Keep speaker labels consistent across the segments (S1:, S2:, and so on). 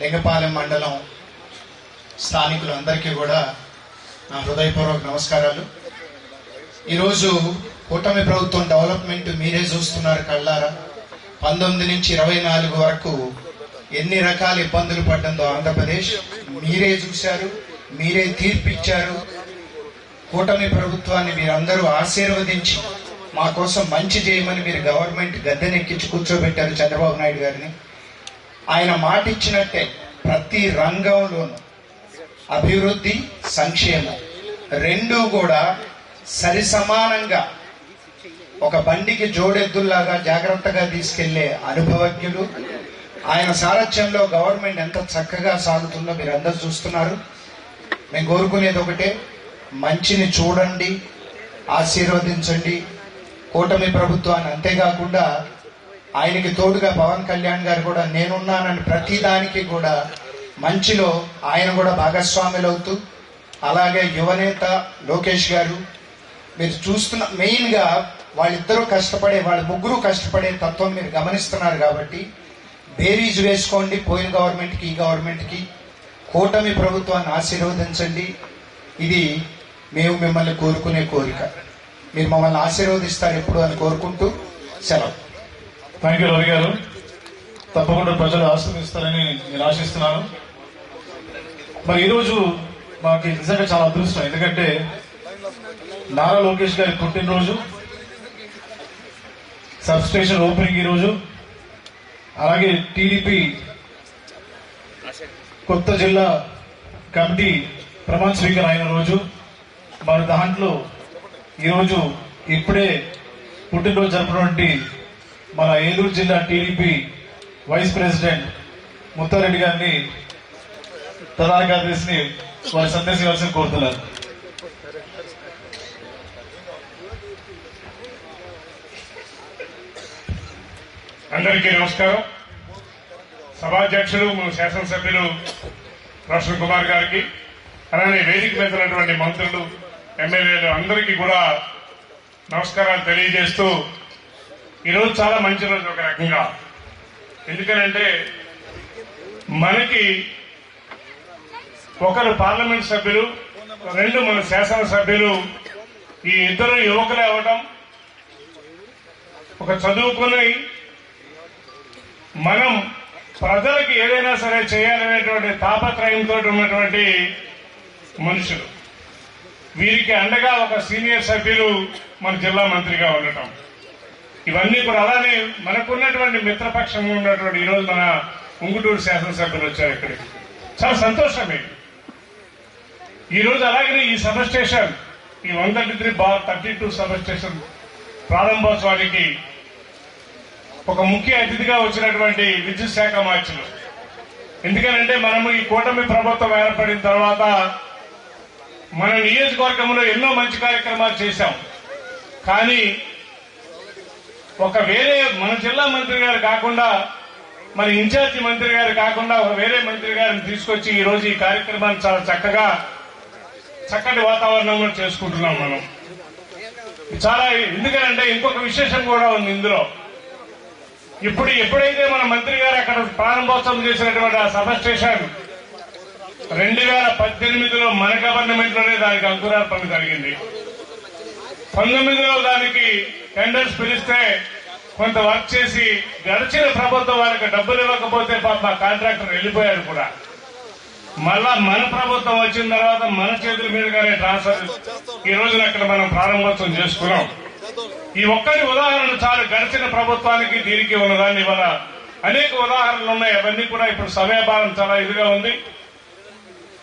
S1: లింగపాలెం మండలం స్థానికులందరికీ కూడా నా హృదయపూర్వక నమస్కారాలు. ఈరోజు కూటమి ప్రభుత్వం డెవలప్మెంట్ మీరే చూస్తున్నారు కళ్ళారా. పంతొమ్మిది నుంచి ఇరవై నాలుగు వరకు ఎన్ని రకాల ఇబ్బందులు పడ్డందో ఆంధ్రప్రదేశ్ మీరే చూశారు మీరే తీర్పిచ్చారు. కూటమి ప్రభుత్వాన్ని మీరందరూ ఆశీర్వదించి మా కోసం మంచి చేయమని మీరు గవర్నమెంట్ గద్దెనెక్కించి కూర్చోబెట్టారు చంద్రబాబు నాయుడు గారిని. ఆయన మాట ఇచ్చినట్టే ప్రతి రంగంలోనూ. అభివృద్ధి సంక్షేమం రెండూ కూడా సరి సమానంగా ఒక బండికి జోడెద్దుల్లాగా జాగ్రత్తగా తీసుకెళ్ళే అనుభవజ్ఞులు. ఆయన సారథ్యంలో గవర్నమెంట్ ఎంత చక్కగా సాగుతుందో మీరు అందరు చూస్తున్నారు. మేము కోరుకునేది ఒకటే మంచిని చూడండి ఆశీర్వదించండి. కూటమి ప్రభుత్వాన్ని అంతేకాకుండా ఆయనకి తోడుగా పవన్ కళ్యాణ్ గారు కూడా నేనున్నానని ప్రతి దానికి కూడా మంచిలో ఆయన కూడా భాగస్వాములు అవుతూ అలాగే యువనేత లోకేష్ గారు మీరు చూస్తున్న మెయిన్గా వాళ్ళిద్దరూ కష్టపడే వాళ్ళ ముగ్గురు కష్టపడే తత్వం మీరు గమనిస్తున్నారు కాబట్టి బేరీజ్ వేసుకోండి పోయిన గవర్నమెంట్కి ఈ గవర్నమెంట్కి. కూటమి ప్రభుత్వాన్ని ఆశీర్వదించండి. ఇది మేము మిమ్మల్ని కోరుకునే కోరిక. మీరు మమ్మల్ని ఆశీర్వదిస్తారు ఎప్పుడు అని కోరుకుంటూ సెలవు.
S2: థ్యాంక్ యూ రవి గారు. తప్పకుండా ప్రజలు ఆశీర్వదిస్తారని నేను ఆశిస్తున్నాను. మరి ఈరోజు మాకు నిజంగా చాలా అదృష్టం. ఎందుకంటే నారా లోకేష్ గారి పుట్టినరోజు సబ్ స్టేషన్ ఓపెనింగ్ ఈరోజు అలాగే టీడీపీ కొత్త జిల్లా కమిటీ ప్రమాణ స్వీకారం అయిన రోజు మరి దాంట్లో ఈరోజు ఇప్పుడే పుట్టినరోజు జరిపినటువంటి మన ఏలూరు జిల్లా టీడీపీ వైస్ ప్రెసిడెంట్ ముత్తారెడ్డి గారిని ప్రధాన కార్యదర్శిని వారి సందేశించాల్సిన కోరుతున్నారు
S3: అందరికీ నమస్కారం. సభాధ్యక్షులు మన శాసనసభ్యులు రోషన్ కుమార్ గారికి అలానే వేదిక మీద ఉన్నటువంటి మంత్రులు ఎమ్మెల్యేలు అందరికీ కూడా నమస్కారాలు తెలియజేస్తూ ఈరోజు చాలా మంచి రోజు ఒక రకంగా. ఎందుకనంటే మనకి ఒకరు పార్లమెంట్ సభ్యులు రెండు మన శాసనసభ్యులు ఈ ఇద్దరు యువకులు అవ్వటం ఒక చదువుకుని మనం ప్రజలకు ఏదైనా సరే చేయాలనేటువంటి తాపత్రయంతో ఉన్నటువంటి మనుషులు. వీరికి అండగా ఒక సీనియర్ సభ్యులు మన జిల్లా మంత్రిగా ఉండటం. ఇవన్నీ కూడా అలానే మనకున్నటువంటి మిత్రపక్షంలో ఉన్నటువంటి ఈరోజు మన ఉంగుటూరు శాసనసభ్యులు వచ్చారు ఇక్కడికి. చాలా సంతోషమే. ఈ రోజు అలాగే ఈ సబ్ స్టేషన్ ఈ one thirty three bar thirty two sub station ప్రారంభోత్సవానికి ఒక ముఖ్య అతిథిగా వచ్చినటువంటి విద్యుత్ శాఖ మార్చులు. ఎందుకనంటే మనము ఈ కూటమి ప్రభుత్వం ఏర్పడిన తర్వాత మన నియోజకవర్గంలో ఎన్నో మంచి కార్యక్రమాలు చేశాం. కానీ ఒక వేరే మన జిల్లా మంత్రి గారు కాకుండా మన ఇన్ఛార్జి మంత్రి గారు కాకుండా ఒక వేరే మంత్రి గారిని తీసుకొచ్చి ఈ రోజు ఈ కార్యక్రమాన్ని చాలా చక్కగా చక్కటి వాతావరణంలో చేసుకుంటున్నాం మనం. చాలా ఎందుకంటే ఇంకొక విశేషం కూడా ఉంది ఇందులో. ఇప్పుడు ఎప్పుడైతే మన మంత్రి గారు అక్కడ ప్రారంభోత్సవం చేసినటువంటి ఆ సభ స్టేషన్ రెండు వేల పద్దెనిమిదిలో మన గవర్నమెంట్లోనే దానికి అంకురార్పణ జరిగింది. పంతొమ్మిదిలో దానికి టెండర్స్ పిలిస్తే కొంత వర్క్ చేసి గడిచిన ప్రభుత్వం వాళ్ళకి డబ్బులు ఇవ్వకపోతే పాప కాంట్రాక్టర్ వెళ్ళిపోయాడు కూడా. మళ్ళా మన ప్రభుత్వం వచ్చిన తర్వాత మన చేతుల మీదుగానే ట్రాన్స్ఫర్ ఈ రోజున అక్కడ మనం ప్రారంభోత్సవం చేసుకున్నాం. ఈ ఒక్కటి ఉదాహరణ చాలు. గడిచిన ప్రభుత్వానికి దీనికి ఉన్నదాన్ని ఇవాళ అనేక ఉదాహరణలు ఉన్నాయి. అవన్నీ కూడా ఇప్పుడు సమయభారం చాలా ఇదిగా ఉంది.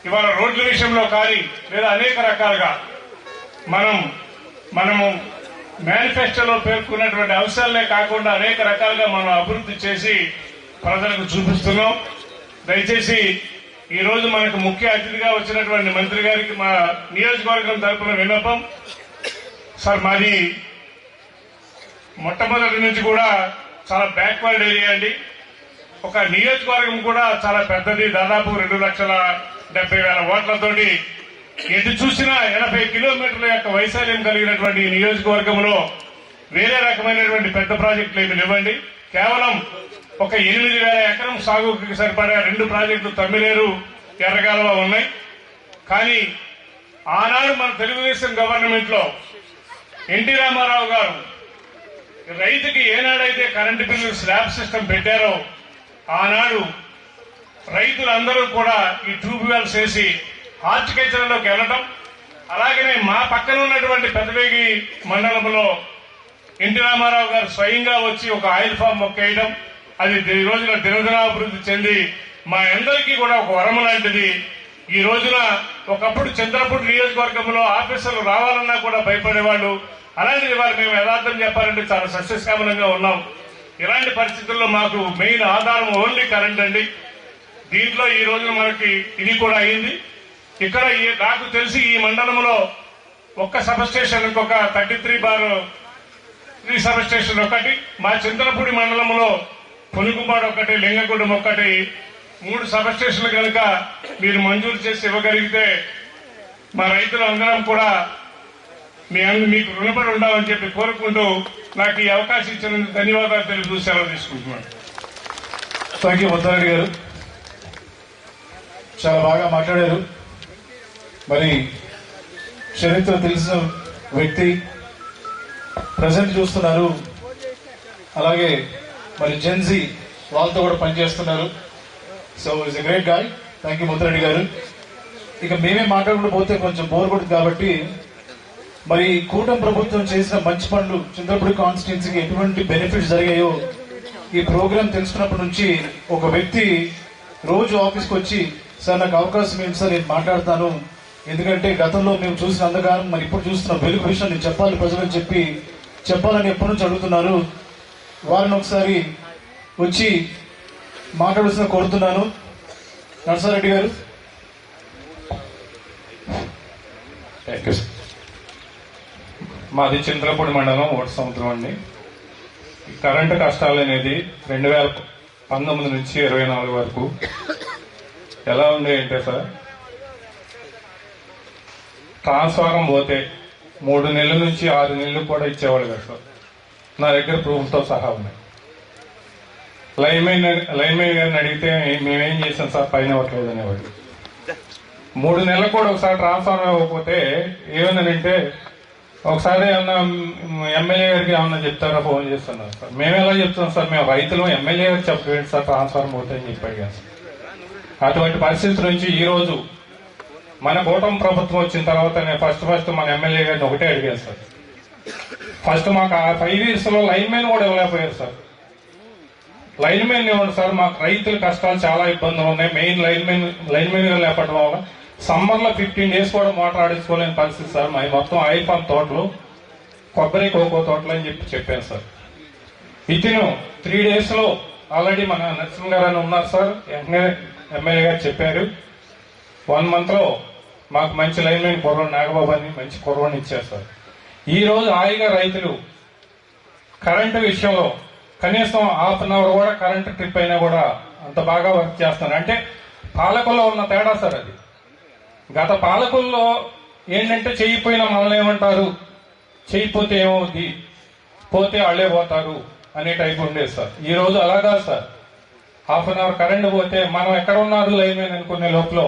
S3: ఇవాళ రోడ్ల విషయంలో కానీ లేదా అనేక రకాలుగా మనం మనము మేనిఫెస్టోలో పేర్కొన్నటువంటి అంశాలనే కాకుండా అనేక రకాలుగా మనం అభివృద్ధి చేసి ప్రజలకు చూపిస్తున్నాం. దయచేసి ఈ రోజు మనకు ముఖ్య అతిథిగా వచ్చినటువంటి మంత్రి గారికి మా నియోజకవర్గం తరపున విన్నపం. సార్ మాది మొట్టమొదటి నుంచి కూడా చాలా బ్యాక్వర్డ్ ఏరియా అండి. ఒక నియోజకవర్గం కూడా చాలా పెద్దది దాదాపు రెండు లక్షల డెబ్బై వేల ఓట్లతోటి ఎటు చూసినా ఎనభై కిలోమీటర్ల యొక్క వైశాల్యం కలిగినటువంటి ఈ నియోజకవర్గంలో వేరే రకమైనటువంటి పెద్ద ప్రాజెక్టులు ఏమి లేవండి. కేవలం ఒక ఎనిమిది వేల ఎకరం సాగుకి సరిపడా రెండు ప్రాజెక్టులు తమ్మిలేరు ఎర్రగాలలో ఉన్నాయి. కానీ ఆనాడు మన తెలుగుదేశం గవర్నమెంట్లో ఎన్టీ రామారావు గారు రైతుకి ఏనాడైతే కరెంటు బిల్లు స్లాబ్ సిస్టమ్ పెట్టారో ఆనాడు రైతులందరూ కూడా ఈ ట్యూబ్ వెల్స్ వేసి హార్టికల్చర్లోకి వెళ్ళడం అలాగనే మా పక్కన ఉన్నటువంటి పెద్దవేగి మండలంలో ఎన్టీ రామారావు గారు స్వయంగా వచ్చి ఒక ఆయిల్ ఫామ్ మొక్కేయడం అది ఈ రోజున దినదినాభివృద్ధి చెంది మా అందరికీ కూడా ఒక వరం లాంటిది. ఈ రోజున ఒకప్పుడు చంద్రపూడి నియోజకవర్గంలో ఆఫీసర్లు రావాలన్నా కూడా భయపడేవాళ్ళు. అలాంటిది వారు మేము యథార్థం చెప్పాలంటే చాలా సస్యశ్యామలంగా ఉన్నాం. ఇలాంటి పరిస్థితుల్లో మాకు మెయిన్ ఆధారం ఓన్లీ కరెంట్ అండి. దీంట్లో ఈ రోజున మనకి ఇది కూడా అయింది. ఇక్కడ నాకు తెలిసి ఈ మండలంలో ఒక్క సబ్ స్టేషన్ ఇంకొక thirty three bar three sub station ఒకటి. మా చింతలపూడి మండలంలో పునుగుపాడు ఒకటి లింగగూడెం ఒకటి. మూడు సబ్ స్టేషన్లు కనుక మీరు మంజూరు చేసి ఇవ్వగలిగితే మా రైతులు అందరం కూడా మీ అందు మీకు రుణపడి ఉండాలని చెప్పి కోరుకుంటూ నాకు ఈ అవకాశం ఇచ్చినందుకు ధన్యవాదాలు తెలుపు సెలవు తీసుకుంటున్నాను.
S2: థ్యాంక్ యూ గారు. చాలా బాగా మాట్లాడారు. మరి చరిత్ర తెలిసిన వ్యక్తి ప్రజెంట్ చూస్తున్నారు. అలాగే మరి జెన్జీ వాళ్ళతో కూడా పనిచేస్తున్నారు. So is a great guy thank you Mudreddy garu. ఇక మేమే మాట్లాడకుండా పోతే కొంచెం బోర్ కొడుతుంది కాబట్టి మరి కూటమి ప్రభుత్వం చేసిన మంచి పనులు చంద్రపూడి కాన్స్టిట్యున్సీకి ఎటువంటి బెనిఫిట్స్ జరిగాయో ఈ ప్రోగ్రామ్ తెలుసుకున్నప్పటి నుంచి ఒక వ్యక్తి రోజు ఆఫీస్కి వచ్చి సార్ నాకు అవకాశం ఏంటి సార్? నేను మాట్లాడతాను. ఎందుకంటే గతంలో మేము చూసిన అంధకారం మరి ఇప్పుడు చూస్తున్న వెలుగు విషయం నేను చెప్పాలి ప్రజలకు చెప్పి చెప్పాలని ఎప్పటి నుంచి అడుగుతున్నారు. వారిని ఒకసారి వచ్చి మాట్లాడుతున్న కోరుతున్నాను. Narasareddy garu.
S4: Thank you sir. మాది చింతలపూడి మండలం ఓటు సముద్రం అండి. కరెంటు కష్టాలు అనేది రెండు వేల పంతొమ్మిది నుంచి ఇరవై నాలుగు వరకు ఎలా ఉంది అంటే సార్ ట్రాన్స్ఫారం పోతే మూడు నెలల నుంచి ఆరు నెలలు కూడా ఇచ్చేవాళ్ళు కదా సార్. నా దగ్గర ప్రూఫ్తో సహా ఉన్నాయి. లైన్మెన్ లైన్మెన్ గారిని అడిగితే మేమేం చేసాం సార్? పైన ఇవ్వట్లేదు అనేవాడు మూడు నెలలు కూడా ఒకసారి ట్రాన్స్ఫార్మ్ అవ్వకపోతే ఏమైందంటే ఒకసారి ఏమన్నా ఎమ్మెల్యే గారికి ఏమన్నా చెప్తారా ఫోన్ చేస్తున్నారు సార్? మేము ఎలా చెప్తున్నాం సార్? మేము రైతులు ఎమ్మెల్యే గారికి చెప్పలేదు సార్ ట్రాన్స్ఫార్మ్ పోతే అని కదా సార్. అటువంటి పరిస్థితి నుంచి ఈ రోజు మన కూటమి ప్రభుత్వం వచ్చిన తర్వాత నేను ఫస్ట్ ఫస్ట్ మన ఎమ్మెల్యే గారిని ఒకటే అడిగాను సార్. ఫస్ట్ మాకు ఆ ఫైవ్ ఇయర్స్లో లైన్ మెయిన్ కూడా ఇవ్వలేకపోయారు సార్. లైన్ మెయిన్ ఇవ్వండి సార్ మాకు రైతుల కష్టాలు చాలా ఇబ్బందులు ఉన్నాయి. Main line men line men లేకపోవడం లేపడం వల్ల సమ్మర్లో ఫిఫ్టీన్ డేస్ కూడా మోటార్ ఆడించుకోలేని పరిస్థితి సార్. మా మొత్తం ఆయిల్ పంప్ తోటలు కొబ్బరి కోకో తోటలు అని చెప్పి చెప్పాను సార్. వితిన్ త్రీ డేస్లో ఆల్రెడీ మన నరసింహ గారు అని ఉన్నారు సార్. వెంటనే ఎమ్మెల్యే గారు చెప్పారు. వన్ మంత్లో మాకు మంచి లైన్ మెన్ నాగబాబు అని మంచి కుర్రోని ఇచ్చారు సార్ ఈ రోజు హాయిగా రైతులు కరెంటు విషయంలో కనీసం హాఫ్ అన్ అవర్ కూడా కరెంటు ట్రిప్ అయినా కూడా అంత బాగా వర్క్ చేస్తున్నారు. అంటే పాలకుల్లో ఉన్న తేడా సార్ అది. గత పాలకుల్లో ఏంటంటే చెయ్యిపోయిన మనల్ని ఏమంటారు? చెయ్యిపోతే ఏమవుద్ది? పోతే వాళ్ళే పోతారు అనే టైప్ ఉండేది సార్. ఈ రోజు అలా కాదు sir. Half an hour current పోతే మనం ఎక్కడ ఉన్నారు లైన్ మీద అనుకునే లోపల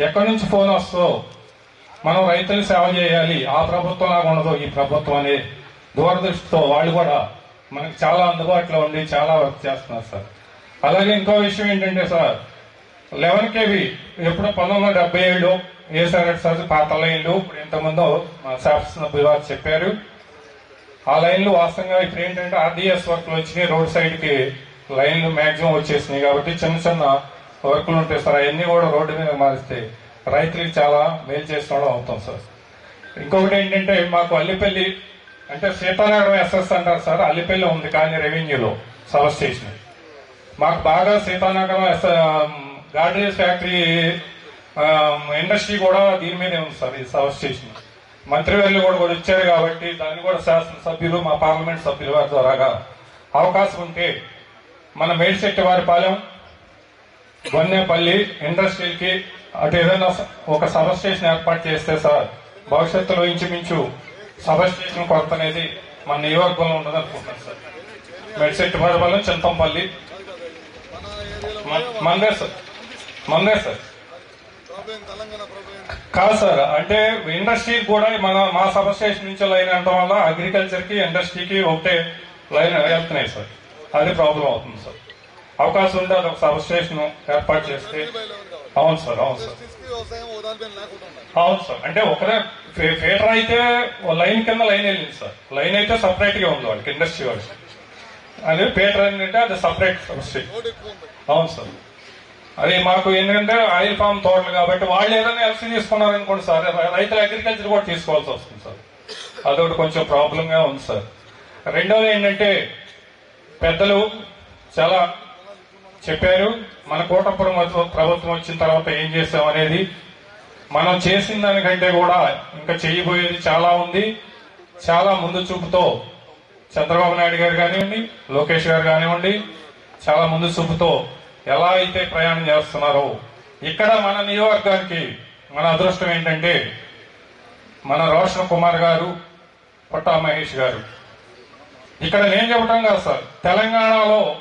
S4: ఎక్కడి నుంచి ఫోన్ వస్తుందో మనం రైతులు సేవ చేయాలి. ఆ ప్రభుత్వం లాగా ఉండదు. ఈ ప్రభుత్వం అనే దూరదృష్టితో వాళ్ళు కూడా మనకి చాలా అందుబాటులో ఉండి చాలా వర్క్ చేస్తున్నారు సార్. అలాగే ఇంకో విషయం ఏంటంటే సార్ లెవెన్ కేవి ఎప్పుడు పంతొమ్మిది వందల డెబ్బై ఏడు వేసారట సార్ పాత లైన్లు ఇప్పుడు ఇంతకుముందు మా శాసనసభ్యులు వారు చెప్పారు. ఆ లైన్లు వాస్తవంగా ఇప్పుడు ఏంటంటే ఆర్డీఎస్ వర్క్లు వచ్చినాయి. రోడ్ సైడ్కి లైన్లు మ్యాక్సిమం వచ్చేసినాయి కాబట్టి చిన్న చిన్న వర్కులు ఉంటాయి సార్ అవన్నీ కూడా రోడ్డు మీద మారిస్తే రైతులకు చాలా మేలు చేసుకోవడం అవుతాం సార్. ఇంకొకటి ఏంటంటే మాకు అల్లిపల్లి అంటే సీతానగరం ఎస్ఎస్ అంటారు సార్ అల్లిపల్లి ఉంది కానీ రెవెన్యూలో సబ్ స్టేషన్. మాకు బాగా Sitanagaram S Godrej factory industry కూడా దీని మీదే ఉంది సార్ ఈ సబ్ స్టేషన్. మంత్రివర్యులు కూడా కూడా ఇచ్చారు కాబట్టి దాన్ని కూడా శాసనసభ్యులు మా పార్లమెంట్ సభ్యుల వారి ద్వారాగా అవకాశం ఉంటే మన మేడిశెట్టి వారి పాలెం బన్నేపల్లి ఇండస్ట్రీకి అటు ఏదైనా ఒక సబ్ స్టేషన్ ఏర్పాటు చేస్తే సార్ భవిష్యత్తులో ఇంచుమించు సబ్ స్టేషన్ కొరత అనేది మన నియోజకవర్గంలో ఉండదు అనుకుంటున్నాను సార్. మెడిసెట్టి పాలెం చింతంపల్లి. మందే సార్. మందే సార్. కాదు సార్ అంటే ఇండస్ట్రీ కూడా మన మా సబ్ స్టేషన్ నుంచి లైన్ వెళ్ళడం వల్ల అగ్రికల్చర్కి ఇండస్ట్రీకి ఒకటే లైన్ వెళ్తున్నాయి సార్. అది ప్రాబ్లం అవుతుంది సార్. అవకాశం ఉంటే అది ఒక సబ్ ఏర్పాటు చేస్తే. అవును సార్ అవును సార్. అవును సార్ అంటే ఒకరే ఫేటర్ అయితే లైన్ కింద లైన్ వెళ్ళింది సార్. లైన్ అయితే సపరేట్గా ఉంది వాళ్ళకి ఇండస్ట్రీ వాళ్ళకి అదే ఫేటర్ ఏంటంటే అది సపరేట్ సబ్స్టేషన్ అవును సార్. అది మాకు ఏంటంటే ఆయిల్ ఫామ్ తోటలు కాబట్టి వాళ్ళు ఏదైనా ఎల్సీ తీసుకున్నారనుకోండి సార్ రైతులు అగ్రికల్చర్ కూడా తీసుకోవాల్సి వస్తుంది సార్. అదొకటి కొంచెం ప్రాబ్లంగా ఉంది సార్. రెండోది ఏంటంటే పెద్దలు చాలా చెప్పారు. మన కోటపురం ప్రభుత్వం వచ్చిన తర్వాత ఏం చేస్తాం అనేది మనం చేసిన దానికంటే కూడా ఇంకా చేయబోయేది చాలా ఉంది. చాలా ముందు చూపుతో చంద్రబాబు నాయుడు గారు కానివ్వండి లోకేష్ గారు కానివ్వండి చాలా ముందు చూపుతో ఎలా అయితే ప్రయాణం చేస్తున్నారో ఇక్కడ మన నియోజకవర్గానికి మన అదృష్టం ఏంటంటే మన రోషన్ కుమార్ గారు పుట్టా మహేష్ గారు. ఇక్కడ నేను చెప్పడం కాదు సార్ తెలంగాణలో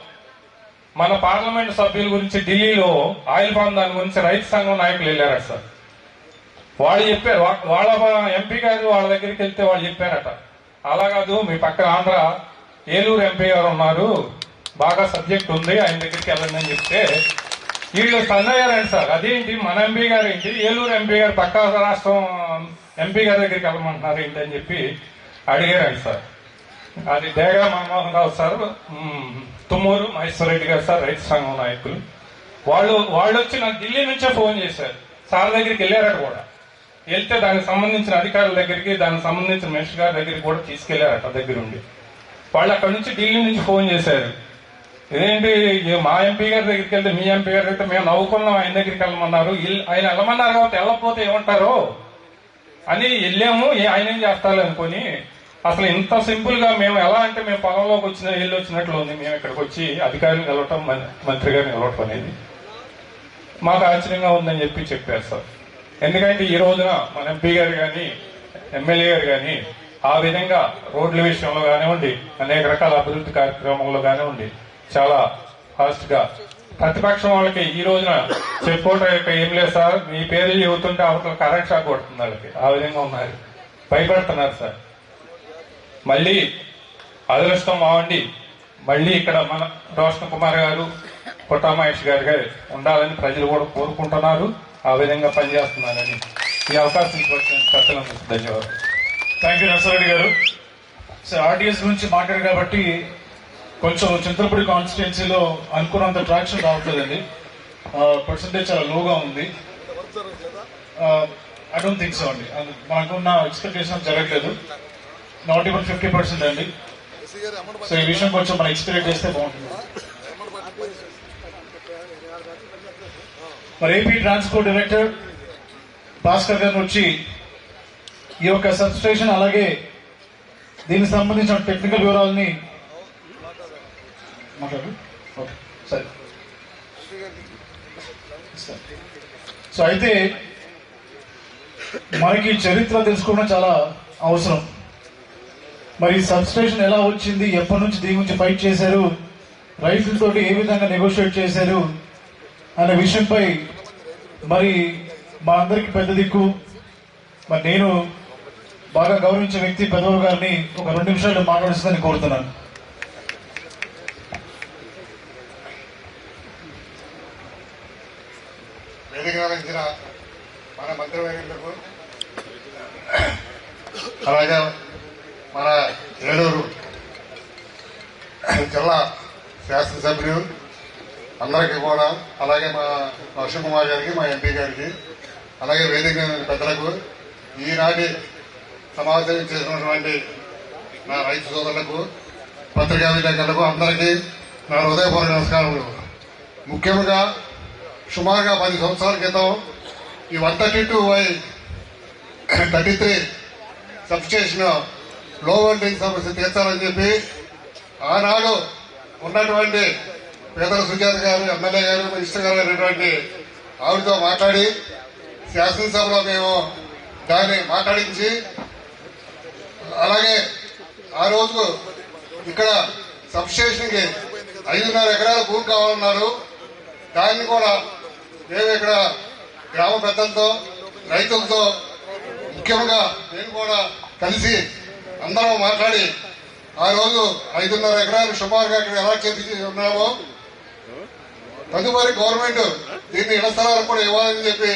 S4: మన పార్లమెంట్ సభ్యుల గురించి ఢిల్లీలో ఆయిల్ ఫామ్ దాని గురించి రైతు సంఘం నాయకులు వెళ్ళారట సార్. వాళ్ళు చెప్పారు వాళ్ళ ఎంపీ గారు వాళ్ళ దగ్గరికి వెళ్తే వాళ్ళు చెప్పారట. అలా కాదు మీ పక్కన ఆంధ్ర ఏలూరు ఎంపీ గారు ఉన్నారు బాగా సబ్జెక్ట్ ఉంది ఆయన దగ్గరికి వెళ్ళండి అని చెప్తే వీళ్ళు సన్నయ్యారండి సార్. అదేంటి మన ఎంపీ గారు ఏంటి ఏలూరు ఎంపీ గారు పక్క రాష్ట్రం ఎంపీ గారి దగ్గరికి వెళ్ళమంటున్నారు ఏంటి అని చెప్పి అడిగారండి సార్. అది దేగా మన్మోహన్ రావు సార్. తుమ్మూరు మహేశ్వర రెడ్డి గారు సార్ రైతు సంఘం నాయకులు. వాళ్ళు వాళ్ళు వచ్చి నాకు ఢిల్లీ నుంచే ఫోన్ చేశారు. సార్ దగ్గరికి వెళ్ళారట కూడా. వెళ్తే దానికి సంబంధించిన అధికారుల దగ్గరికి దానికి సంబంధించిన మినిస్టర్ గారి దగ్గరికి కూడా తీసుకెళ్ళారట దగ్గరుండి. వాళ్ళు అక్కడ నుంచి ఢిల్లీ నుంచి ఫోన్ చేశారు. ఇదేంటి మా ఎంపీ గారి దగ్గరికి వెళ్తే మీ ఎంపీ గారి దగ్గర మేము నవ్వుకున్నాం ఆయన దగ్గరికి వెళ్ళమన్నారు. ఆయన వెళ్ళమన్నారు కాబట్టి వెళ్ళకపోతే ఏమంటారు? అని వెళ్ళాము ఆయన ఏం చేస్తారు అనుకొని అసలు ఇంత సింపుల్గా మేము ఎలా అంటే మేము పొలంలోకి వచ్చిన వెళ్ళి వచ్చినట్లు ఉంది. మేము ఇక్కడికి వచ్చి అధికారులు కలవటం మం- మంత్రి గారిని కలవటం అనేది మాకు ఆశ్చర్యంగా ఉందని చెప్పి చెప్పారు సార్. ఎందుకంటే ఈ రోజున మన ఎంపీ గారు కానీ ఎమ్మెల్యే గారు కానీ ఆ విధంగా రోడ్ల విషయంలో కానివ్వండి అనేక రకాల అభివృద్ధి కార్యక్రమంలో కానివ్వండి చాలా ఫాస్ట్గా ప్రతిపక్షం వాళ్ళకి ఈ రోజున చెప్పుకోవటం యొక్క ఏం లేదు సార్. మీ పేర్లు చెబుతుంటే అవతల కరెంట్ షాక్ కొడుతుంది వాళ్ళకి. ఆ విధంగా ఉన్నారు. భయపడుతున్నారు సార్. మళ్ళీ అదృష్టం బాగుండి మళ్ళీ ఇక్కడ మన రోషన్ కుమార్ గారు పుట్టా మహేష్ గారు గారు ఉండాలని ప్రజలు కూడా కోరుకుంటున్నారు. ఆ విధంగా పనిచేస్తున్నారని ఈ అవకాశం ఇచ్చినందుకు పెద్దలందరికీ ధన్యవాదాలు.
S2: థ్యాంక్ యూ నర్సరెడ్డి గారు. సార్ ఆర్టీఎస్ గురించి మాట్లాడారు కాబట్టి కొంచెం చింతలపూడి కాన్స్టిట్యున్సీలో అనుకున్నంత ట్రాక్షన్ రావట్లేదండి. పర్సంటేజ్ చాలా లోగా ఉంది. ఐ డోంట్ థింక్ సో అండి. మాకున్న ఎక్స్పెక్టేషన్ జరగట్లేదు. నాట్ ఈవెన్ ఫిఫ్టీ పర్సెంట్ అండి. సో ఈ విషయం కొంచెం మనం ఎక్స్పెక్ట్ చేస్తే బాగుంటుంది. మరి ఏపీ ట్రాన్స్పోర్ట్ డైరెక్టర్ భాస్కర్ గారిని వచ్చి ఈ యొక్క సబ్స్టేషన్ అలాగే దీనికి సంబంధించిన టెక్నికల్ వివరాలని మాట్లాడు. ఓకే సరే. సరే. సో అయితే మనకి చరిత్ర తెలుసుకోవడం చాలా అవసరం. మరి సబ్ స్టేషన్ ఎలా వచ్చింది? ఎప్పటి నుంచి దీని గురించి ఫైట్ చేశారు? రైతులతోటి ఏ విధంగా నెగోషియేట్ చేశారు? అనే విషయంపై మరి మా అందరికి పెద్ద దిక్కు. మరి నేను బాగా గౌరవించే వ్యక్తి పెదవ గారిని ఒక రెండు నిమిషాలు మాట్లాడుతుందని కోరుతున్నాను.
S5: మన మంత్రివర్యులకు అలాగే మన ఏలూరు జిల్లా శాసనసభ్యులు అందరికీ కూడా అలాగే మా వర్ష కుమార్ గారికి మా ఎంపీ గారికి అలాగే వేదిక పెద్దలకు ఈనాటి సమావేశం చేసినటువంటి నా రైతు సోదరులకు పత్రికా విలేకరులకు అందరికీ నా హృదయపూర్వక నమస్కారములు. ముఖ్యంగా సుమారుగా పది సంవత్సరాల క్రితం ఈ one thirty two by thirty three substation లో వోల్టేజ్ సమస్య తీర్చాలని చెప్పి ఆనాడు ఉన్నటువంటి పేదల సుజాత గారు ఎమ్మెల్యే గారు మినిస్టర్ గారు అయినటువంటి ఆవిడతో మాట్లాడి శాసనసభలో మేము దాన్ని మాట్లాడించి అలాగే ఆ రోజు ఇక్కడ సబ్స్టేషన్కి ఐదున్నర ఎకరాల భూమి కావాలన్నారు. దాన్ని కూడా మేము ఇక్కడ గ్రామ పెద్దలతో రైతులతో ముఖ్యంగా నేను కూడా కలిసి అందరం మాట్లాడి ఆ రోజు ఐదున్నర ఎకరాలు సుమారుగా ఇక్కడ ఎలా చేసి ఉన్నామో తదుపరి గవర్నమెంట్ దీన్ని ఇళ్ళ స్థలాలు కూడా ఇవ్వాలని చెప్పి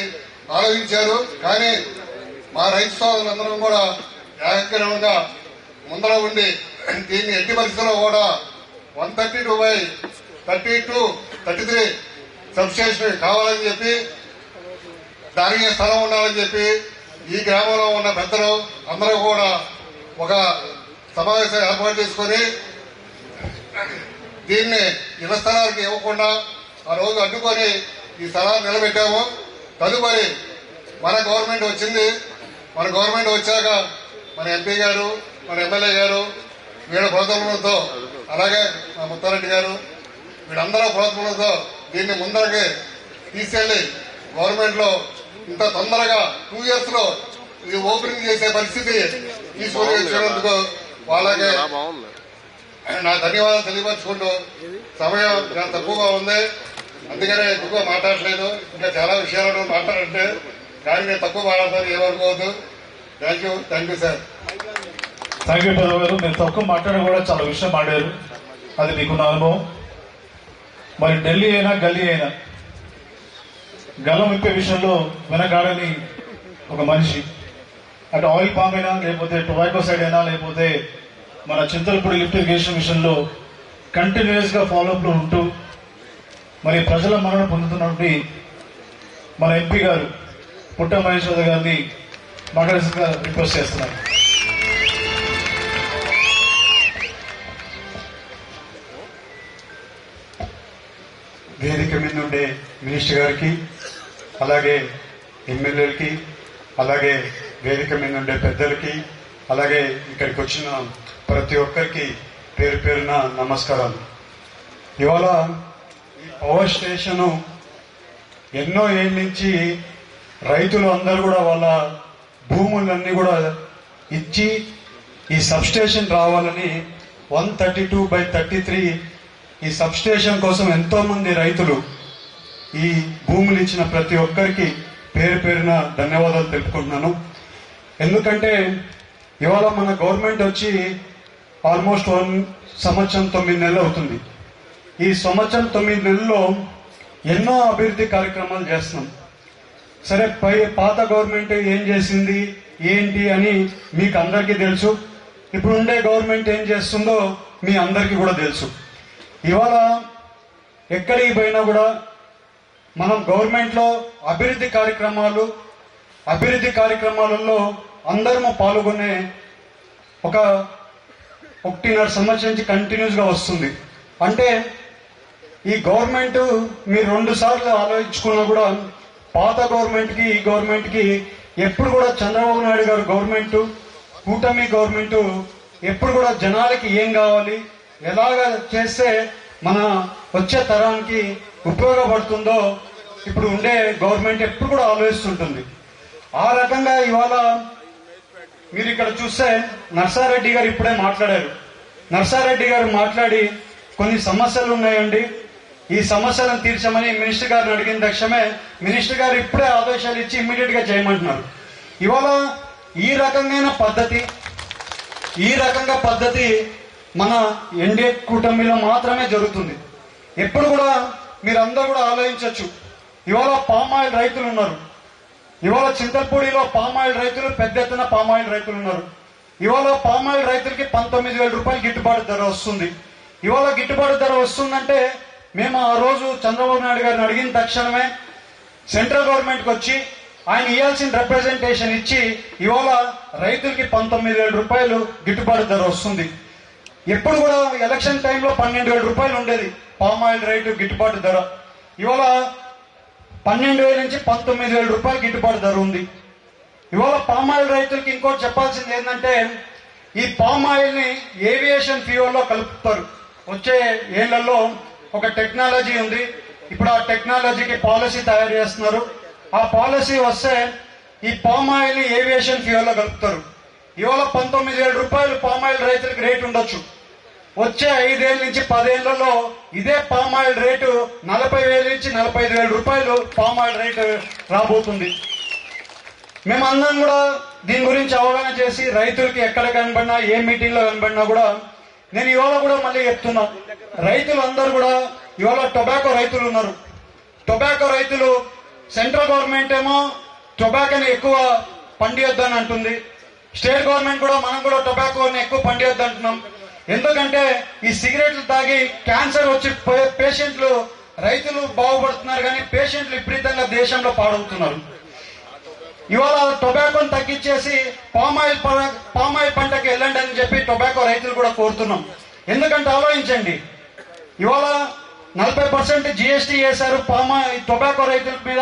S5: ఆలోచించారు. కానీ మా రైతు సోదరులందరం కూడా ఏకగ్రహంగా ముందర ఉండి దీన్ని ఎట్టి పరిస్థితుల్లో కూడా one thirty two by thirty two thirty three substation కావాలని చెప్పి దానికి స్థలం ఉండాలని చెప్పి ఈ గ్రామంలో ఉన్న పెద్దలు అందరూ కూడా ఒక సమావేశం ఏర్పాటు చేసుకొని దీన్ని ఇళ్ళ స్థలాలకు ఇవ్వకుండా ఆ రోజు అడ్డుకొని ఈ స్థలాన్ని నిలబెట్టాము. తదుపరి మన గవర్నమెంట్ వచ్చింది. మన గవర్నమెంట్ వచ్చాక మన ఎంపీ గారు మన ఎమ్మెల్యే గారు వీళ్ళ ప్రోత్సాహంతో అలాగే మా ముత్తారెడ్డి గారు వీళ్ళందరూ ప్రోత్సాహంతో దీన్ని ముందరకి తీసుకెళ్ళి గవర్నమెంట్లో ఇంత తొందరగా టూ ఇయర్స్లో ఇది ఓపెనింగ్ చేసే పరిస్థితి. తీసుకొని వచ్చినందుకు వాళ్ళకి నా ధన్యవాదాలు తెలియపరచుకుంటూ సమయం చాలా తక్కువగా ఉంది. అందుకనే ఎక్కువగా మాట్లాడలేదు. ఇంకా చాలా విషయాలను మాట్లాడంటే కానీ నేను తక్కువ మాట్లాడతాను ఏమనుకోవద్దు thank you thank you sir
S2: thank you పెద్దవ గారు. మీరు తక్కువ మాట్లాడడం కూడా చాలా విషయం ఆడారు అది మీకున్న అనుభవం. మరి ఢిల్లీ అయినా గల్లీ అయినా గల్లం విప్పే విషయంలో వెనకాడని ఒక మనిషి అటు ఆయిల్ పామ్ అయినా లేకపోతే టొబాకో సైడ్ అయినా లేకపోతే మన చింతలపూడి లిఫ్ట్ ఇరిగేషన్ విషయంలో కంటిన్యూస్గా ఫాలోఅప్లో ఉంటూ మరి ప్రజల మరణం పొందుతున్నటువంటి మన ఎంపీ గారు పుట్ట మహేశ్వర గారిని మాట్లాడాల్సిందిగా రిక్వెస్ట్ చేస్తున్నారు
S6: వేదిక మీద ఉండే మినిస్టర్ గారికి అలాగే ఎమ్మెల్యేలకి అలాగే వేదిక మీద ఉండే పెద్దలకి అలాగే ఇక్కడికి వచ్చిన ప్రతి ఒక్కరికి పేరు పేరున నమస్కారాలు. ఇవాళ ఈ పవర్ స్టేషను ఎన్నో ఏళ్ళ నుంచి రైతులు అందరూ కూడా వాళ్ళ భూములన్నీ కూడా ఇచ్చి ఈ సబ్స్టేషన్ రావాలని one thirty two by thirty three ఈ సబ్స్టేషన్ కోసం ఎంతోమంది రైతులు ఈ భూములు ఇచ్చిన ప్రతి ఒక్కరికి పేరు పేరున ధన్యవాదాలు తెలుపుకుంటున్నాను. ఎందుకంటే ఇవాళ మన గవర్నమెంట్ వచ్చి ఆల్మోస్ట్ వన్ సంవత్సరం తొమ్మిది నెలలు అవుతుంది. ఈ సంవత్సరం తొమ్మిది నెలల్లో ఎన్నో అభివృద్ధి కార్యక్రమాలు చేస్తున్నాం. సరే పై పాత గవర్నమెంట్ ఏం చేసింది ఏంటి అని మీకు అందరికీ తెలుసు. ఇప్పుడు ఉండే గవర్నమెంట్ ఏం చేస్తుందో మీ అందరికీ కూడా తెలుసు. ఇవాళ ఎక్కడికి పోయినా కూడా మనం గవర్నమెంట్లో అభివృద్ధి కార్యక్రమాలు అభివృద్ధి కార్యక్రమాలలో అందరము పాల్గొనే ఒక ఒకటిన్నర సంవత్సరం నుంచి కంటిన్యూస్గా వస్తుంది. అంటే ఈ గవర్నమెంట్ మీరు రెండు సార్లు ఆలోచించుకున్నా కూడా పాత గవర్నమెంట్కి ఈ గవర్నమెంట్కి ఎప్పుడు కూడా చంద్రబాబు నాయుడు గారు గవర్నమెంట్ కూటమి గవర్నమెంట్ ఎప్పుడు కూడా జనాలకి ఏం కావాలి ఎలాగ చేస్తే మన వచ్చే తరానికి ఉపయోగపడుతుందో ఇప్పుడు ఉండే గవర్నమెంట్ ఎప్పుడు కూడా ఆలోచిస్తుంటుంది. ఆ రకంగా ఇవాళ మీరు ఇక్కడ చూస్తే నర్సారెడ్డి గారు ఇప్పుడే మాట్లాడారు. నర్సారెడ్డి గారు మాట్లాడి కొన్ని సమస్యలు ఉన్నాయండి. ఈ సమస్యలను తీర్చమని మినిస్టర్ గారిని అడిగిన తక్షణమే మినిస్టర్ గారు ఇప్పుడే ఆదేశాలు ఇచ్చి ఇమ్మీడియట్గా చేయమంటున్నారు. ఇవాళ ఈ రకమైన పద్ధతి ఈ రకంగా పద్ధతి మన ఎన్డీఏ కూటమిలో మాత్రమే జరుగుతుంది. ఎప్పుడు కూడా మీరందరూ కూడా ఆలోచించవచ్చు ఇవాళ పామాయిల్ రైతులు ఉన్నారు. ఇవాళ చింతల్పూడిలో పామాయిల్ రైతులు పెద్ద ఎత్తున పామాయిల్ రైతులు ఉన్నారు. ఇవాళ పామాయిల్ రైతులకి పంతొమ్మిది వేల రూపాయలు గిట్టుబాటు ధర వస్తుంది. ఇవాళ గిట్టుబాటు ధర వస్తుందంటే మేము ఆ రోజు చంద్రబాబు నాయుడు గారిని అడిగిన తక్షణమే సెంట్రల్ గవర్నమెంట్కి వచ్చి ఆయన ఇవ్వాల్సిన రిప్రజెంటేషన్ ఇచ్చి ఇవాళ రైతులకి పంతొమ్మిది వేల రూపాయలు గిట్టుబాటు ధర వస్తుంది. ఎప్పుడు కూడా ఎలక్షన్ టైంలో పన్నెండు వేల రూపాయలు ఉండేది పామ్ ఆయిల్ రైతు గిట్టుబాటు ధర. ఇవాళ పన్నెండు వేల నుంచి పంతొమ్మిది వేల రూపాయలు గిట్టుబాటు ధర ఉంది. ఇవాళ పామాయిల్ రైతులకు రైతులకి ఇంకోటి చెప్పాల్సింది ఏంటంటే ఈ పామాయిల్ని ని ఏవియేషన్ ఫ్యూయల్లో కలుపుతారు. వచ్చే ఏళ్ళలో ఒక టెక్నాలజీ ఉంది. ఇప్పుడు ఆ టెక్నాలజీకి పాలసీ తయారు చేస్తున్నారు. ఆ పాలసీ వస్తే ఈ పామ్ని ఏవియేషన్ ఫ్యూయల్లో కలుపుతారు. ఇవాళ పంతొమ్మిది వేల రూపాయలు పామాయిల్ రైతులకు రేట్ ఉండొచ్చు. వచ్చే ఐదేళ్ళ నుంచి పదేళ్ళలో ఇదే పామ్ ఆయిల్ రేటు నలభై వేల నుంచి నలభై ఐదు వేల రూపాయలు పామ్ ఆయిల్ రేటు రాబోతుంది. మేమందరం కూడా దీని గురించి అవగాహన చేసి రైతులకి ఎక్కడ కనబడినా ఏ మీటింగ్లో కనబడినా కూడా నేను ఇవాళ కూడా మళ్ళీ చెప్తున్నా. రైతులు అందరూ కూడా ఇవాళ టొబాకో రైతులు ఉన్నారు. టొబాకో రైతులు సెంట్రల్ గవర్నమెంట్ ఏమో టొబాకోని ఎక్కువ పండియొద్దని అంటుంది. స్టేట్ గవర్నమెంట్ కూడా మనం కూడా టొబాకోని ఎక్కువ పండియొద్దు అంటున్నాం ఎందుకంటే ఈ సిగరెట్లు తాగి క్యాన్సర్ వచ్చి పేషెంట్లు రైతులు బాగుపడుతున్నారు కానీ పేషెంట్లు విపరీతంగా దేశంలో పాడవుతున్నారు. ఇవాళ టొబాకోని తగ్గించేసి పామాయిల్ పామాయిల్ పంటకి వెళ్ళండి అని చెప్పి టొబాకో రైతులు కూడా కోరుతున్నాం. ఎందుకంటే ఆలోచించండి ఇవాళ నలభై పర్సెంట్ జిఎస్టీ వేశారు పామా టొబాకో రైతుల మీద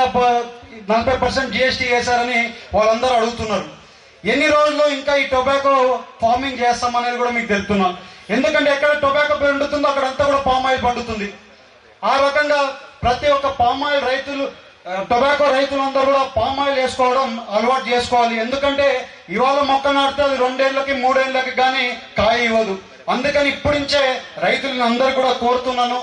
S6: నలభై పర్సెంట్ జిఎస్టీ వేశారని వాళ్ళందరూ అడుగుతున్నారు. ఎన్ని రోజులు ఇంకా ఈ టొబాకో ఫార్మింగ్ చేస్తామనేది కూడా మీకు తెలుపుతున్నాం ఎందుకంటే ఎక్కడ టొబాకో పండుతుందో అక్కడంతా కూడా పామ్ ఆయిల్ పండుతుంది. ఆ రకంగా ప్రతి ఒక్క పామ్ ఆయిల్ రైతులు టొబాకో రైతులందరూ కూడా పామ్ ఆయిల్ వేసుకోవడం అలవాటు చేసుకోవాలి. ఎందుకంటే ఇవాళ మొక్క నాటితే అది రెండేళ్ళకి మూడేళ్ళకి కానీ కాయ ఇవ్వదు. అందుకని ఇప్పుడించే రైతులను అందరు కూడా కోరుతున్నాను.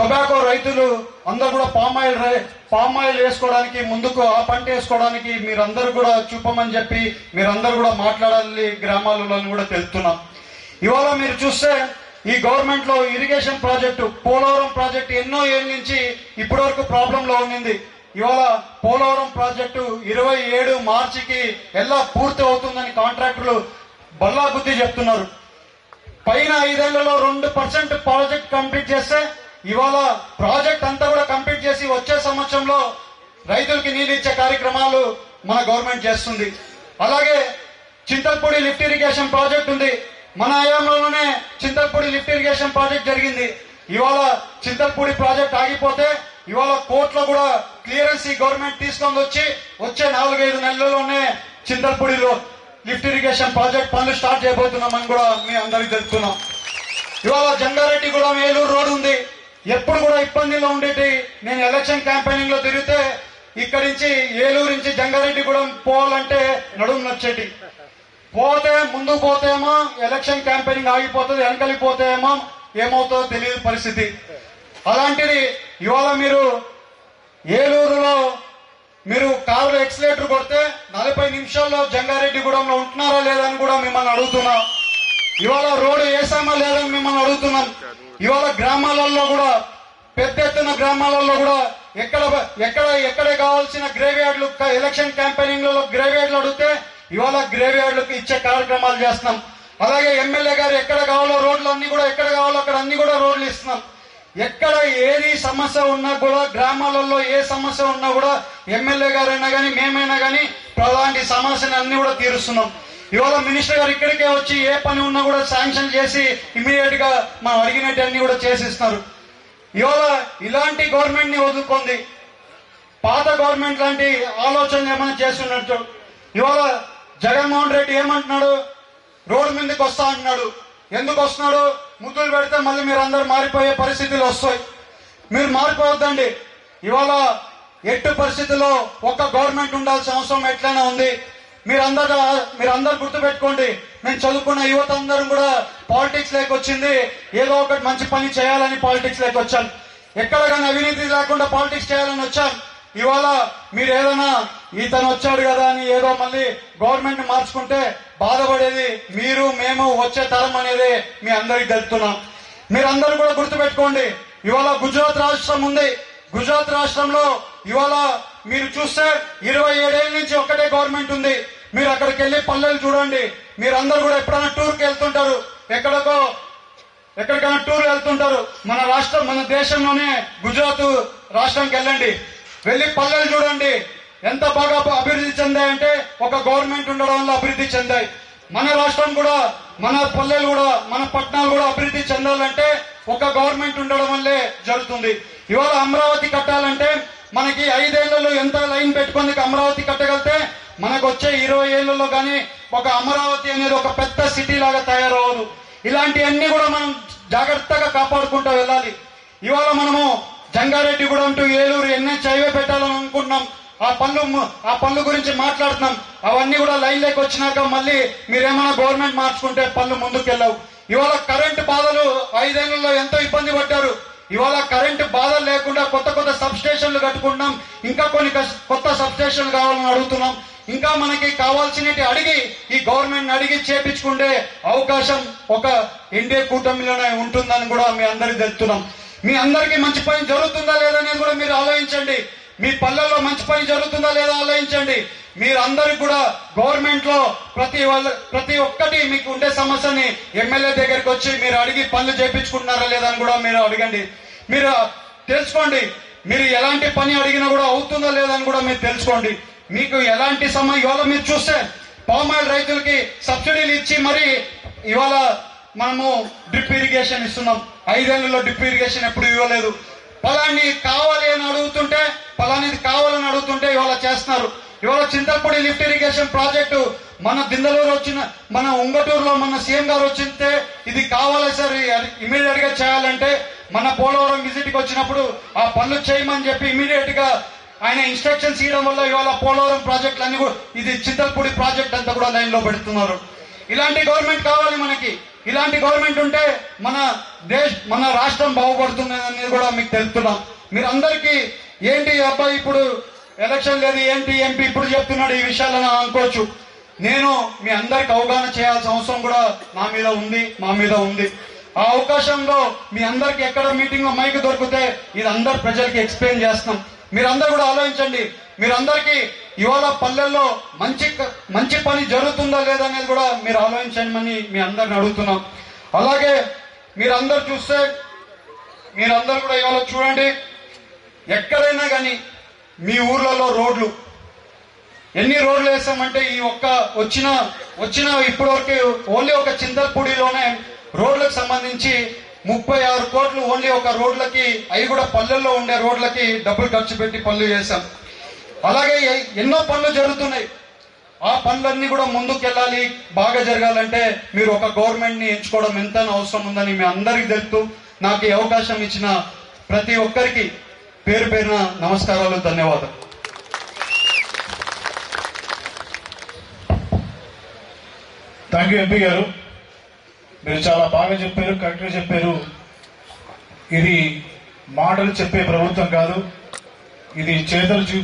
S6: టొబాకో రైతులు అందరూ కూడా పామాయిల్ రై- పామాయిల్ వేసుకోవడానికి ముందుకు ఆ పంట వేసుకోవడానికి మీరందరూ కూడా చూపమని చెప్పి మీరందరూ కూడా మాట్లాడాలి గ్రామాలలో అని కూడా తెలుపుతున్నాం. ఇవాళ మీరు చూస్తే ఈ గవర్నమెంట్లో ఇరిగేషన్ ప్రాజెక్టు పోలవరం ప్రాజెక్టు ఎన్నో ఏళ్ళ నుంచి ఇప్పటి వరకు ప్రాబ్లం లో ఇవాళ పోలవరం ప్రాజెక్టు ఇరవై ఏడు మార్చికి ఎలా పూర్తి అవుతుందని కాంట్రాక్టర్లు బల్లా బుద్ధి చెప్తున్నారు. పైన ఐదేళ్ళలో రెండు పర్సెంట్ ప్రాజెక్ట్ కంప్లీట్ చేస్తే ఇవాళ ప్రాజెక్ట్ అంతా కూడా కంప్లీట్ చేసి వచ్చే సంవత్సరంలో రైతులకి నీళ్ళు ఇచ్చే కార్యక్రమాలు మన గవర్నమెంట్ చేస్తుంది. అలాగే చింతల్పూడి లిఫ్ట్ ఇరిగేషన్ ప్రాజెక్ట్ ఉంది. మన హయాంలోనే చింతల్పూడి లిఫ్ట్ ఇరిగేషన్ ప్రాజెక్ట్ జరిగింది. ఇవాళ చింతల్పూడి ప్రాజెక్ట్ ఆగిపోతే ఇవాళ కోర్టులో కూడా క్లియరెన్స్ ఈ గవర్నమెంట్ తీసుకొని వచ్చి వచ్చే నాలుగైదు నెలల్లోనే చింతల్పూడిలో లిఫ్ట్ ఇరిగేషన్ ప్రాజెక్ట్ పనులు స్టార్ట్ చేయబోతున్నామని కూడా మీ అందరికి తెలుపుతున్నాం. ఇవాళ జంగారెడ్డి కూడా మేలూరు రోడ్ ఉంది. ఎప్పుడు కూడా ఇబ్బందిలో ఉండేటి. నేను ఎలక్షన్ క్యాంపెయినింగ్లో తిరిగితే ఇక్కడి నుంచి ఏలూరు నుంచి జంగారెడ్డి కూడా పోవాలంటే నడుము నచ్చేటి. పోతే ముందు పోతేమో ఎలక్షన్ క్యాంపెయినింగ్ ఆగిపోతుంది వెనకలికి పోతేమో ఏమవుతుందో తెలియదు పరిస్థితి. అలాంటిది ఇవాళ మీరు ఏలూరులో మీరు కారు ఎక్సలేటర్ కొడితే నలభై నిమిషాల్లో జంగారెడ్డిగూడెంలో ఉంటున్నారా లేదా అని కూడా మిమ్మల్ని అడుగుతున్నాం. ఇవాళ రోడ్డు వేసామా లేదని మిమ్మల్ని అడుగుతున్నాం ఇవాళ గ్రామాలలో కూడా పెద్ద ఎత్తున గ్రామాలలో కూడా ఎక్కడ ఎక్కడ ఎక్కడ కావాల్సిన గ్రేవ్యార్డ్లు ఎలక్షన్ క్యాంపెయినింగ్లలో లలో అడిగితే ఇవాళ గ్రేవ్యార్డ్లకు ఇచ్చే కార్యక్రమాలు చేస్తున్నాం. అలాగే ఎమ్మెల్యే గారు ఎక్కడ కావాలో రోడ్లు అన్ని కూడా ఎక్కడ కావాలో అక్కడ అన్ని కూడా రోడ్లు ఇస్తున్నాం. ఎక్కడ ఏది సమస్య ఉన్నా కూడా గ్రామాలలో ఏ సమస్య ఉన్నా కూడా ఎమ్మెల్యే గారైనా కానీ మేమైనా కానీ అలాంటి సమస్యను అన్ని కూడా తీరుస్తున్నాం. ఇవాళ మినిస్టర్ గారు ఇక్కడికే వచ్చి ఏ పని ఉన్నా కూడా శాంక్షన్ చేసి ఇమీడియట్గా మనం అడిగినట్టు అన్ని కూడా చేసిస్తున్నారు. ఇవాళ ఇలాంటి గవర్నమెంట్ని వదులుకుంది పాత గవర్నమెంట్ లాంటి ఆలోచనలు ఏమైనా చేస్తున్నట్టు. ఇవాళ జగన్మోహన్ రెడ్డి ఏమంటున్నాడు? రోడ్డు మీదకి వస్తా అంటున్నాడు. ఎందుకు వస్తున్నాడు? ముద్దులు పెడితే మళ్ళీ మీరు అందరు మారిపోయే పరిస్థితులు వస్తాయి. మీరు మారిపోవద్దండి. ఇవాళ ఎట్టు పరిస్థితుల్లో ఒక్క గవర్నమెంట్ ఉండాల్సిన అవసరం ఎట్లయినా ఉంది. మీరందరూ మీరందరూ గుర్తుపెట్టుకోండి మేము చదువుకున్న యువత అందరం కూడా పాలిటిక్స్ లేక వచ్చింది. ఏదో ఒకటి మంచి పని చేయాలని పాలిటిక్స్ లేక వచ్చాం. ఎక్కడ కానీ అవినీతి లేకుండా పాలిటిక్స్ చేయాలని వచ్చాం. ఇవాళ మీరు ఏదైనా ఇతను వచ్చాడు కదా అని ఏదో మళ్ళీ గవర్నమెంట్ మార్చుకుంటే బాధపడేది మీరు మేము వచ్చే తరం అనేది మీ అందరికి తెలుపుతున్నాం మీరందరూ కూడా గుర్తుపెట్టుకోండి ఇవాళ గుజరాత్ రాష్ట్రం ఉంది. గుజరాత్ రాష్ట్రంలో ఇవాళ మీరు చూస్తే ఇరవై ఏడేళ్ళ నుంచి ఒక్కటే గవర్నమెంట్ ఉంది. మీరు అక్కడికి వెళ్ళి పల్లెలు చూడండి. మీరందరూ కూడా ఎప్పుడైనా టూర్కి వెళ్తుంటారు. ఎక్కడికో ఎక్కడికైనా టూర్ వెళ్తుంటారు. మన రాష్ట్రం మన దేశంలోనే గుజరాత్ రాష్ట్రానికి వెళ్ళండి. వెళ్ళి పల్లెలు చూడండి. ఎంత బాగా అభివృద్ధి చెందాయంటే ఒక గవర్నమెంట్ ఉండడం వల్ల అభివృద్ధి చెందాయి. మన రాష్ట్రం కూడా మన పల్లెలు కూడా మన పట్టణాలు కూడా అభివృద్ధి చెందాలంటే ఒక గవర్నమెంట్ ఉండడం వల్లే జరుగుతుంది. ఇవాళ అమరావతి కట్టాలంటే మనకి ఐదేళ్ళలో ఎంత లైన్ పెట్టుకొని అమరావతి కట్టగలితే మనకు వచ్చే ఇరవై ఏళ్ళలో కానీ ఒక అమరావతి అనేది ఒక పెద్ద సిటీ లాగా తయారవ్వదు. ఇలాంటివన్నీ కూడా మనం జాగ్రత్తగా కాపాడుకుంటూ వెళ్ళాలి. ఇవాళ మనము జంగారెడ్డి కూడా అంటూ ఏలూరు ఎన్హెచ్ హైవే పెట్టాలని అనుకుంటున్నాం. ఆ పనులు ఆ పనుల గురించి మాట్లాడుతున్నాం. అవన్నీ కూడా లైన్ లేక వచ్చినాక మళ్ళీ మీరేమైనా గవర్నమెంట్ మార్చుకుంటే పనులు ముందుకెళ్ళవు. ఇవాళ కరెంటు బాధలు ఐదేళ్ళలో ఎంతో ఇబ్బంది పడ్డారు. ఇవాళ కరెంటు బాధ లేకుండా కొత్త కొత్త సబ్ స్టేషన్లు కట్టుకుంటున్నాం. ఇంకా కొన్ని కొత్త సబ్ స్టేషన్లు కావాలని అడుగుతున్నాం. ఇంకా మనకి కావాల్సినవి అడిగి ఈ గవర్నమెంట్ అడిగి చేపించుకుంటే అవకాశం ఒక ఎన్డీఏ కూటమిలోనే ఉంటుందని కూడా మీ అందరికి తెలుపుతున్నాం. మీ అందరికీ మంచి పని జరుగుతుందా లేదనేది కూడా మీరు ఆలోచించండి. మీ పల్లెల్లో మంచి పని జరుగుతుందా లేదా ఆలోచించండి. మీరందరూ కూడా గవర్నమెంట్లో ప్రతి వాళ్ళ ప్రతి ఒక్కటి మీకు ఉండే సమస్యని ఎమ్మెల్యే దగ్గరికి వచ్చి మీరు అడిగి పనులు చేపించుకుంటున్నారా లేదా అని కూడా మీరు అడగండి. మీరు తెలుసుకోండి. మీరు ఎలాంటి పని అడిగినా కూడా అవుతుందా లేదా అని కూడా మీరు తెలుసుకోండి. మీకు ఎలాంటి సమయం ఇవాళ మీరు చూస్తే పామాయిల్ రైతులకి సబ్సిడీలు ఇచ్చి మరి ఇవాళ మనము డ్రిప్ ఇరిగేషన్ ఇస్తున్నాం. ఐదేళ్ళలో డ్రిప్ ఇరిగేషన్ ఎప్పుడు ఇవ్వలేదు. పలాన్ని కావాలి అని అడుగుతుంటే పలానిది కావాలని అడుగుతుంటే ఇవాళ చేస్తున్నారు. ఇవాళ చింతల్పూడి లిఫ్ట్ ఇరిగేషన్ ప్రాజెక్టు మన దిందలూరు వచ్చిన మన ఉంగటూరులో మన సీఎం గారు వచ్చింటే ఇది కావాలి సార్? ఇమీడియట్గా చేయాలంటే మన పోలవరం విజిట్కి వచ్చినప్పుడు ఆ పనులు చేయమని చెప్పి ఇమీడియట్గా ఆయన ఇన్స్ట్రక్షన్స్ ఇవ్వడం వల్ల ఇవాళ పోలవరం ప్రాజెక్టులు అన్ని కూడా ఇది చింతల్పూడి ప్రాజెక్ట్ అంతా కూడా లైన్లో పెడుతున్నారు. ఇలాంటి గవర్నమెంట్ కావాలి మనకి. ఇలాంటి గవర్నమెంట్ ఉంటే మన దేశ్ మన రాష్ట్రం బాగుపడుతుంది అనేది కూడా మీకు తెలుపుతున్నాం మీరు అందరికీ ఏంటి అబ్బాయి ఇప్పుడు ఎలక్షన్ లేదు ఏంటి ఎంపీ ఇప్పుడు చెప్తున్నాడు ఈ విషయాలను అనుకోవచ్చు. నేను మీ అందరికి అవగాహన చేయాల్సిన అవసరం కూడా నా మీద ఉంది మా మీద ఉంది. ఆ అవకాశంలో మీ అందరికి ఎక్కడ మీటింగ్ మైక్ దొరికితే ఇది అందరు ప్రజలకి ఎక్స్ప్లెయిన్ చేస్తాం. మీరందరూ కూడా ఆలోచించండి. మీరందరికీ ఇవాళ పల్లెల్లో మంచి మంచి పని జరుగుతుందా లేదా అనేది కూడా మీరు ఆలోచించమని మీ అందరిని అడుగుతున్నాం. అలాగే మీరందరూ చూస్తే మీరందరూ కూడా ఇవాళ చూడండి ఎక్కడైనా కానీ మీ ఊర్లలో రోడ్లు. ఎన్ని రోడ్లు వేసామంటే ఈ ఒక్క వచ్చిన వచ్చిన ఇప్పటివరకు ఓన్లీ ఒక చింతల్పూడిలోనే రోడ్లకు సంబంధించి ముప్పై ఆరు కోట్లు ఓన్లీ ఒక రోడ్లకి అవి కూడా పల్లెల్లో ఉండే రోడ్లకి డబ్బులు ఖర్చు పెట్టి పనులు చేశాం. అలాగే ఎన్నో పనులు జరుగుతున్నాయి. ఆ పనులన్నీ కూడా ముందుకెళ్ళాలి బాగా జరగాలంటే మీరు ఒక గవర్నమెంట్ని ఎంచుకోవడం ఎంత అవసరం ఉందని మీ అందరికీ తెలుపుతూ నాకు ఈ అవకాశం ఇచ్చిన ప్రతి ఒక్కరికి పేరు పేరున నమస్కారాలు ధన్యవాదాలు.
S2: థ్యాంక్ యూ ఎంపీ గారు. మీరు చాలా బాగా చెప్పారు కరెక్ట్గా చెప్పారు. ఇది మాటలు చెప్పే ప్రభుత్వం కాదు ఇది చేతలు చూ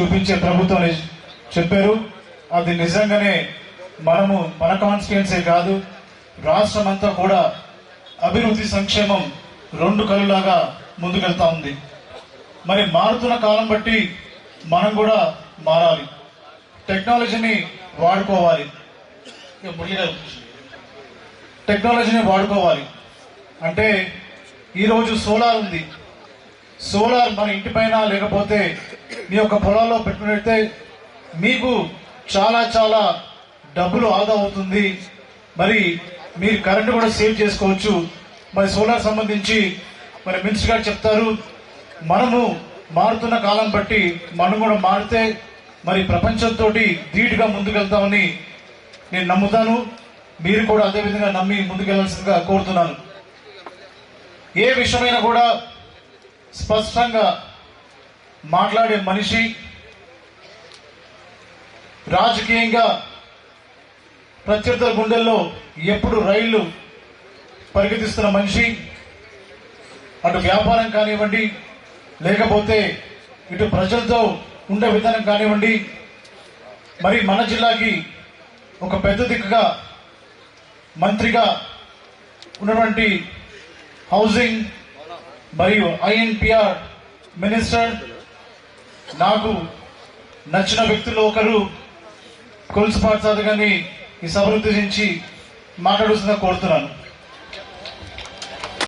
S2: చూపించే ప్రభుత్వం చెప్పారు? అది నిజంగానే మనము మన కాన్స్టిట్యున్సీ కాదు రాష్ట్రం అంతా కూడా అభివృద్ధి సంక్షేమం రెండు కళ్ళలాగా ముందుకెళ్తా ఉంది. మరి మారుతున్న కాలం బట్టి మనం కూడా మారాలి. టెక్నాలజీని వాడుకోవాలి. టెక్నాలజీని వాడుకోవాలి. అంటే ఈరోజు సోలార్ ఉంది. సోలార్ మన ఇంటి పైన లేకపోతే మీ యొక్క పొలాల్లో పెట్టుకునైతే మీకు చాలా చాలా డబ్బులు ఆదా అవుతుంది. మరి మీరు కరెంటు కూడా సేవ్ చేసుకోవచ్చు. మరి సోలార్ సంబంధించి మరి మినిస్టర్ గారు చెప్తారు మనము మారుతున్న కాలం బట్టి మనం కూడా మారితే మరి ప్రపంచంతో ధీటుగా ముందుకెళ్తామని నేను నమ్ముతాను. మీరు కూడా అదే విధంగా నమ్మి ముందుకెళ్ళాల్సిందిగా కోరుతున్నాను. ఏ విషయమైనా కూడా స్పష్టంగా మాట్లాడే మనిషి రాజకీయంగా ప్రత్యర్థుల గుండెల్లో ఎప్పుడు రైళ్ళు పరిగెత్తిస్తున్న మనిషి అటు వ్యాపారం కానివ్వండి లేకపోతే ఇటు ప్రజలతో ఉండే విధానం కానివ్వండి మరి మన జిల్లాకి ఒక పెద్ద దిక్కుగా మంత్రిగా ఉన్నటువంటి హౌసింగ్ మరియు ఐఎన్పిఆర్ మినిస్టర్ నాకు నచ్చిన వ్యక్తులు ఒకరు కొలుసు పాఠశాల గారిని ఈ సభను ఉద్దేశించి మాట్లాడుతుందని కోరుతున్నాను.